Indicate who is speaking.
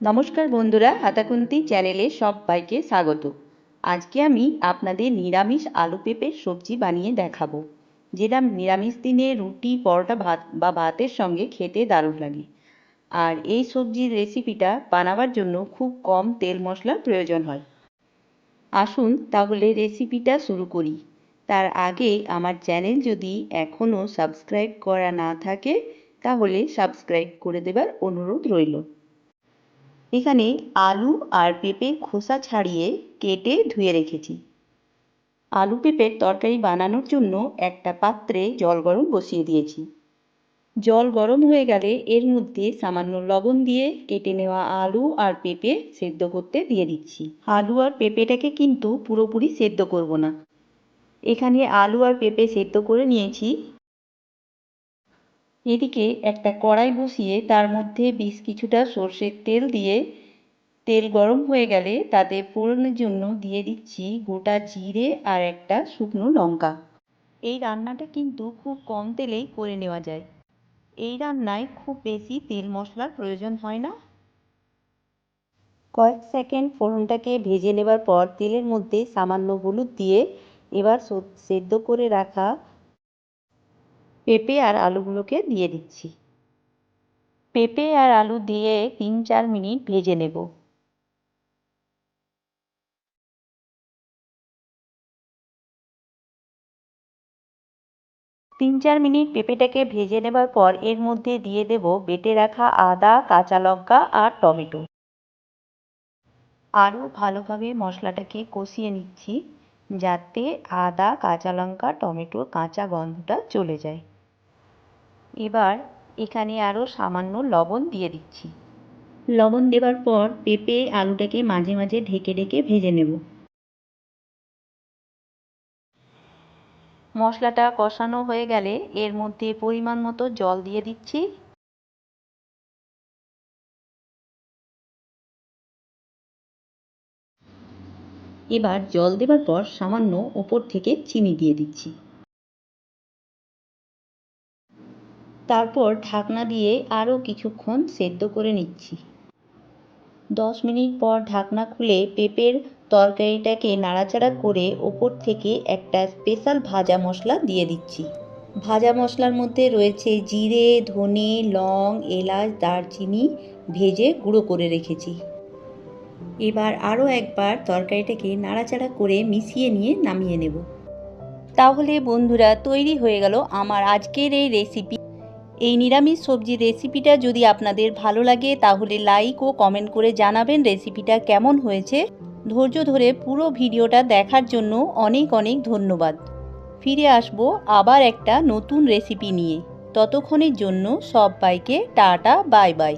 Speaker 1: নমস্কার বন্ধুরা, হাতাকুন্তি চ্যানেলে সবাইকে স্বাগত। আজকে আমি আপনাদের নিরামিষ আলু পেঁপের সবজি বানিয়ে দেখাবো, যেটা নিরামিষ দিনে রুটি, পরোটা, ভাত বা ভাতের সঙ্গে খেতে দারুণ লাগে। আর এই সবজির রেসিপিটা বানাবার জন্য খুব কম তেল মশলার প্রয়োজন হয়। আসুন তাহলে রেসিপিটা শুরু করি। তার আগে আমার চ্যানেল যদি এখনও সাবস্ক্রাইব করা না থাকে, তাহলে সাবস্ক্রাইব করে দেবার অনুরোধ রইল। এখানে আলু আর পেঁপের খোসা ছাড়িয়ে কেটে ধুয়ে রেখেছি। আলু পেঁপের তরকারি বানানোর জন্য একটা পাত্রে জল গরম বসিয়ে দিয়েছি। জল গরম হয়ে গেলে এর মধ্যে সামান্য লবণ দিয়ে কেটে নেওয়া আলু আর পেঁপে সেদ্ধ করতে দিয়ে দিচ্ছি। আলু আর পেঁপেটাকে কিন্তু পুরোপুরি সেদ্ধ করব না। এখানে আলু আর পেঁপে সেদ্ধ করে নিয়েছি। এদিকে একটা কড়াই বসিয়ে তার মধ্যে বেশ কিছুটা সর্ষের তেল দিয়ে, তেল গরম হয়ে গেলে তাতে ফোড়নের জন্য দিয়ে দিচ্ছি গোটা জিরে আর একটা শুকনো লঙ্কা। এই রান্নাটা কিন্তু খুব কম তেলেই করে নেওয়া যায়। এই রান্নায় খুব বেশি তেল মশলার প্রয়োজন হয় না। কয়েক সেকেন্ড ফোড়নটাকে ভেজে নেবার পর তেলের মধ্যে সামান্য হলুদ দিয়ে এবার সেদ্ধ করে রাখা পেঁপে আর আলুগুলোকে দিয়ে দিচ্ছি। পেঁপে আর আলু দিয়ে তিন চার মিনিট ভেজে নেব। তিন চার মিনিট পেঁপেটাকে ভেজে নেবার পর এর মধ্যে দিয়ে দেব বেটে রাখা আদা, কাঁচা লঙ্কা আর টমেটো। আরও ভালোভাবে মশলাটাকে কষিয়ে নিচ্ছি যাতে আদা, কাঁচা লঙ্কা, টমেটোর কাঁচা গন্ধটা চলে যায়। এবার এখানে আরও সামান্য লবণ দিয়ে দিচ্ছি। লবণ দেওয়ার পর পেঁপে আলুটাকে মাঝে মাঝে ঢেকে ঢেকে ভেজে নেব। মশলাটা কষানো হয়ে গেলে এর মধ্যে পরিমাণ মতো জল দিয়ে দিচ্ছি। এবার জল দেবার পর সামান্য ওপর থেকে চিনি দিয়ে দিচ্ছি। তারপর ঢাকনা দিয়ে আরও কিছুক্ষণ সেদ্ধ করে নিচ্ছি। দশ মিনিট পর ঢাকনা খুলে পেঁপের তরকারিটাকে নাড়াচাড়া করে ওপর থেকে একটা স্পেশাল ভাজা মশলা দিয়ে দিচ্ছি। ভাজা মশলার মধ্যে রয়েছে জিরে, ধনে, লং, এলাচ, দারচিনি ভেজে গুঁড়ো করে রেখেছি। এবার আরও একবার তরকারিটাকে নাড়াচাড়া করে মিশিয়ে নিয়ে নামিয়ে নেব। তাহলে বন্ধুরা, তৈরি হয়ে গেল আমার আজকের এই রেসিপি এই নিরামিষ সবজির রেসিপিটা যদি আপনাদের ভালো লাগে, তাহলে লাইক ও কমেন্ট করে জানাবেন রেসিপিটা কেমন হয়েছে। ধৈর্য ধরে পুরো ভিডিওটা দেখার জন্য অনেক অনেক ধন্যবাদ। ফিরে আসব আবার একটা নতুন রেসিপি নিয়ে। ততক্ষণের জন্য সবাইকে টাটা, বাই বাই।